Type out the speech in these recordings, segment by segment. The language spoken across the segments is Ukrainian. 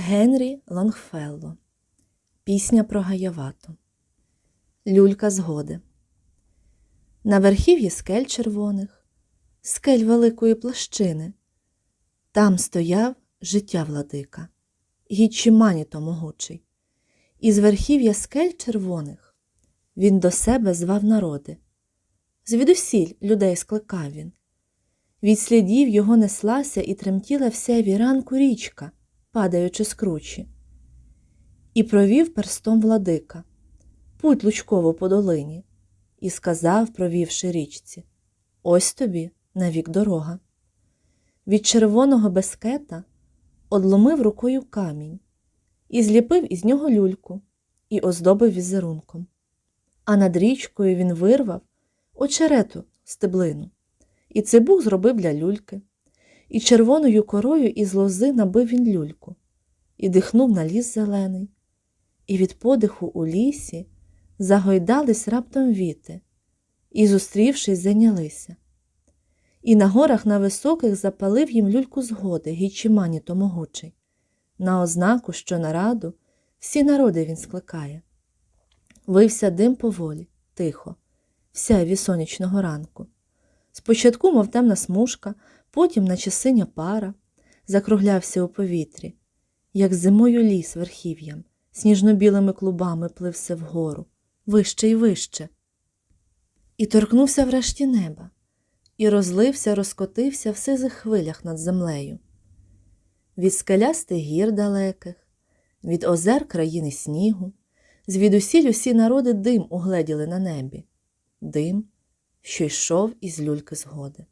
Генрі Лонгфелло. Пісня про Гаявату Люлька згоди. На верхів'ї скель червоних, скель великої площини, там стояв життя владика, гідчі маніто могучий, і з верхів'я скель червоних він до себе звав народи. Звідусіль людей скликав він. Від слідів його неслася і тремтіла вся віранку річка, падаючи з кручі. І провів перстом владика, путь лучково по долині, і сказав, провівши річці Ось тобі навік дорога. Від червоного бескета одломив рукою камінь і зліпив із нього люльку і оздобив візерунком. А над річкою він вирвав очерету стеблину, і цибух зробив для люльки, і червоною корою із лози набив він люльку, і дихнув на ліс зелений, і від подиху у лісі загойдались раптом віти, і, зустрівшись, зайнялися. І на горах на високих запалив їм люльку згоди, гічімані то могучий, на ознаку, що на раду всі народи він скликає. Вився дим поволі, тихо, всяві сонячного ранку. Спочатку, мов темна смужка, потім, наче синя пара, закруглявся у повітрі, як зимою ліс верхів'ям, сніжно-білими клубами плився вгору, вище й вище. І торкнувся врешті неба, і розлився, розкотився в сизих хвилях над землею. Від скелястих гір далеких, від озер країни снігу, звідусіль усі народи дим угледіли на небі, дим, що йшов із люльки згоди.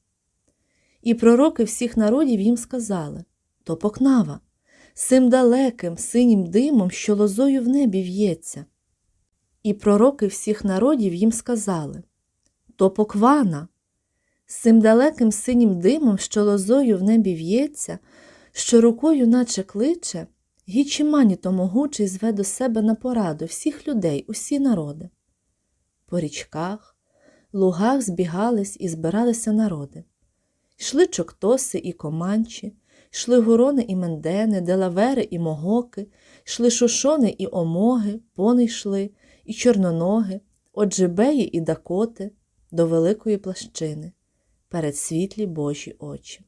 І пророки всіх народів їм сказали то покнава, сим далеким синім димом, що лозою в небі в'ється. І пророки всіх народів їм сказали то поквана, сим далеким синім димом, що лозою в небі в'ється, що рукою, наче кличе, гічімані то могучий зве до себе на пораду всіх людей, усі народи. По річках, лугах збігались і збиралися народи. Йшли чоктоси і команчі, йшли гурони і мендени, делавери і могоки, йшли шошони і омоги, пони йшли, і чорноноги, оджебеї і дакоти до великої плащини, перед світлі Божі очі.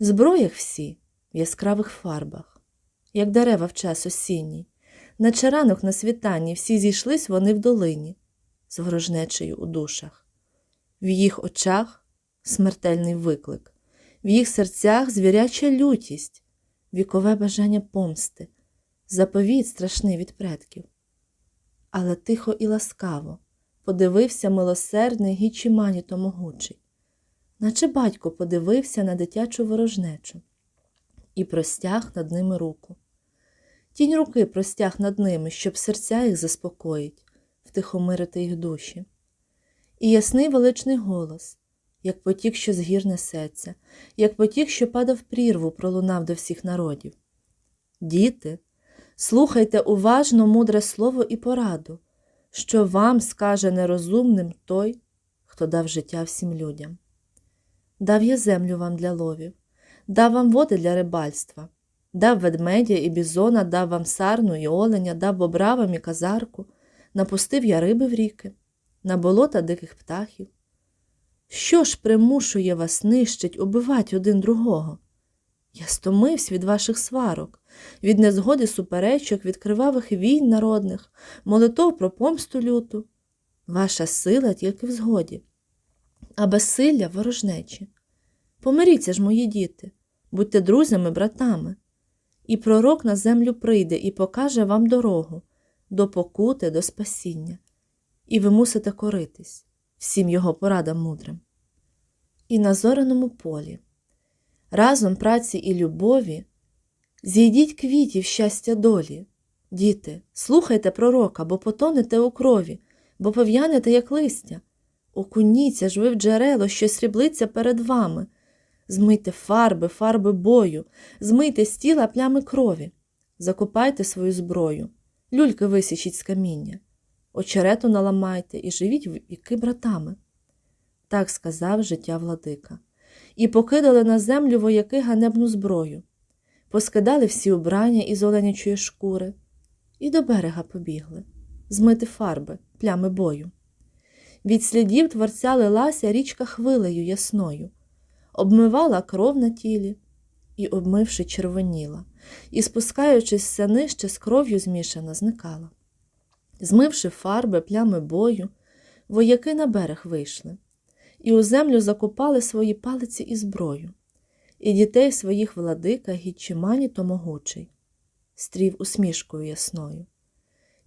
В зброях всі в яскравих фарбах, як дерева в час осінній, наче ранок на світанні всі зійшлись вони в долині з ворожнечею у душах, в їх очах смертельний виклик, в їх серцях звіряча лютість, вікове бажання помсти, заповіт страшний від предків. Але тихо і ласкаво подивився милосердний гічімані то могучий, наче батько подивився на дитячу ворожнечу і простяг над ними руку. Тінь руки простяг над ними, щоб серця їх заспокоїть, втихомирити їх душі. І ясний величний голос, як потік, що з гір несеться, як потік, що падав прірву, пролунав до всіх народів. Діти, слухайте уважно мудре слово і пораду, що вам скаже нерозумним той, хто дав життя всім людям. Дав я землю вам для ловів, дав вам води для рибальства, дав ведмедя і бізона, дав вам сарну і оленя, дав бобра вам і казарку, напустив я риби в ріки, на болота диких птахів. Що ж примушує вас нищить, убивать один другого? Я стомився від ваших сварок, від незгоди суперечок, від кривавих війн народних, молитов про помсту люту. Ваша сила тільки в згоді, а безсилля ворожнечі. Помиріться ж, мої діти, будьте друзями, братами. І пророк на землю прийде і покаже вам дорогу до покути, до спасіння, і ви мусите коритись всім його порадам мудрим. І на зоряному полі, разом праці і любові, зійдіть квітів щастя долі. Діти, слухайте пророка, бо потонете у крові, бо пов'янете, як листя. Окуніться ж ви в джерело, що сріблиться перед вами. Змийте фарби, фарби бою, змийте з тіла плями крові, закопайте свою зброю, люльки висічіть з каміння, очерету наламайте і живіть віки братами. Так сказав життя владика. І покидали на землю вояки ганебну зброю. поскидали всі убрання із оленячої шкури і до берега побігли, змити фарби, плями бою. Від слідів творця лилася річка хвилею ясною, обмивала кров на тілі і, обмивши, червоніла, і, спускаючись все нижче, з кров'ю змішана, зникала. Змивши фарби, плями бою, вояки на берег вийшли, і у землю закопали свої палиці і зброю, і дітей своїх владика гідчимані то могучий, стрів усмішкою ясною.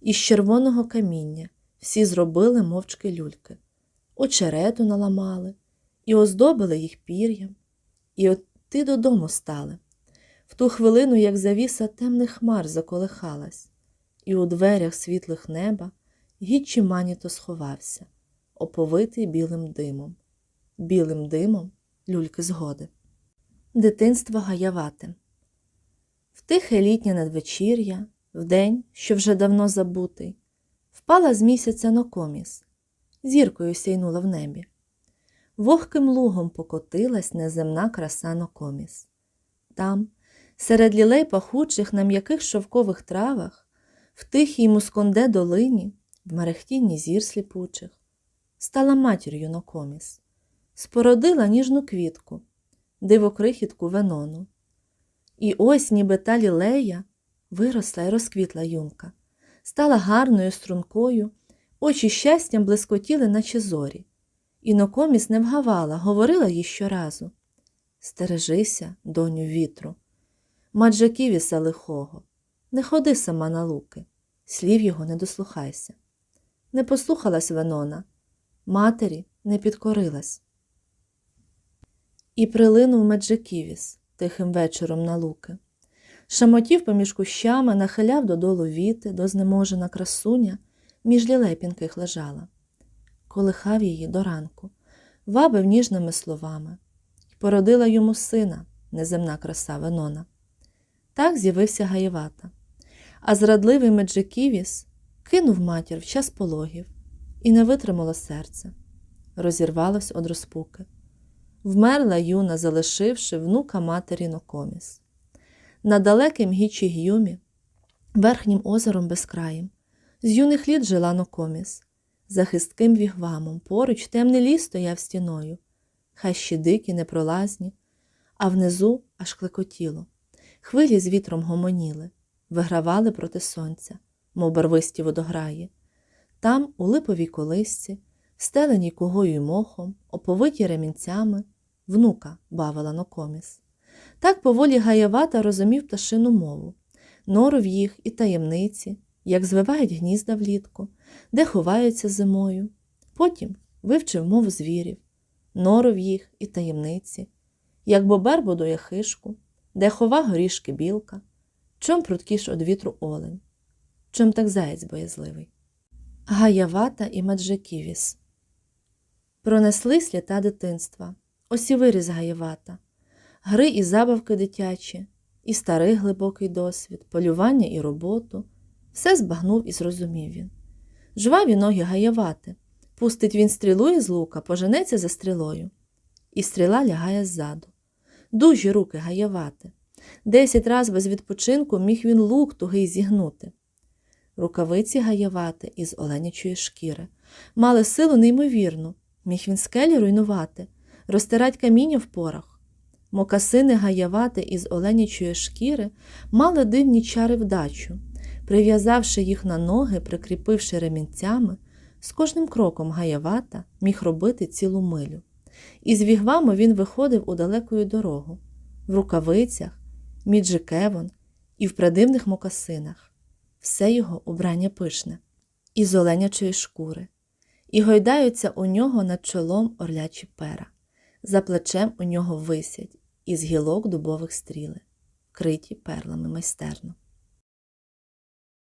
Із червоного каміння всі зробили мовчки люльки, очерету наламали, і оздобили їх пір'ям, і от ти додому стали. В ту хвилину, як завіса темних хмар заколихалась, і у дверях світлих неба гідчі маніто сховався, оповитий білим димом, білим димом люльки згоди. Дитинство гаявате. В тихе літнє надвечір'я, в день, що вже давно забутий, впала з місяця нокоміс, зіркою сяйнула в небі. Вогким лугом покотилась неземна краса нокоміс. Там, серед лілей пахучих на м'яких шовкових травах, в тихій мусконде долині, в мерехтінні зір сліпучих, стала матір'ю нокоміс, спородила ніжну квітку, дивокрихітку венону. І ось, ніби та лілея, виросла й розквітла юнка, стала гарною стрункою, очі щастям блискотіли, наче зорі. І нокоміс не вгавала, говорила їй щоразу Стережися, доню вітру, маджаківіса лихого, не ходи сама на луки, слів його не дослухайся. Не послухалась Венона, матері не підкорилась. І прилинув Меджиківіс тихим вечором на луки. Шамотів поміж кущами, нахиляв додолу віти, дознеможена красуня, між лілей пінких лежала. Колихав її до ранку, вабив ніжними словами, І породила йому сина, неземна краса Венона. Так з'явився Гаєвата. А зрадливий Меджиківіс кинув матір в час пологів і не витримало серце, розірвалось од розпуки. Вмерла юна, залишивши внука матері Нокоміс. На далеким гічі гюмі, верхнім озером безкраєм, з юних літ жила Нокоміс, за хистким вігвамом поруч темний ліс стояв стіною, хащі дикі, непролазні, а внизу аж клекотіло. Хвилі з вітром гомоніли, вигравали проти сонця, мов барвисті водограї. Там, у липовій колисці, стелені кугою й мохом, оповиті ремінцями, внука бавила Нокоміс. Так поволі Гаявата розумів пташину мову, нору в їх і таємниці, як звивають гнізда влітку, де ховаються зимою. Потім вивчив мову звірів, нору в їх і таємниці, як бобер будує хишку, де хова горішки білка, чом пруткіш од вітру олень, чом так заєць боязливий. Гаявата і Маджиківіс Пронеслись літа дитинства, ось і виріс Гаявата, гри і забавки дитячі, і старий глибокий досвід, полювання і роботу. Все збагнув і зрозумів він. Жваві ноги гаявати. Пустить він стрілу із лука, поженеться за стрілою. І стріла лягає ззаду. Дужі руки гаявати. Десять раз без відпочинку міг він лук тугий зігнути. Рукавиці гаявати із оленячої шкіри. Мали силу неймовірну, міг він скелі руйнувати, розтирать каміння в порах. Мокасини гаявати із оленячої шкіри мали дивні чари вдачу. Прив'язавши їх на ноги, прикріпивши ремінцями, з кожним кроком Гаявата міг робити цілу милю. Із вігвами він виходив у далекою дорогу, в рукавицях, міджикевон і в придивних мокасинах. Все його убрання пишне, із оленячої шкури, і гойдаються у нього над чолом орлячі пера. За плечем у нього висять із гілок дубових стріли, вкриті перлами майстерно.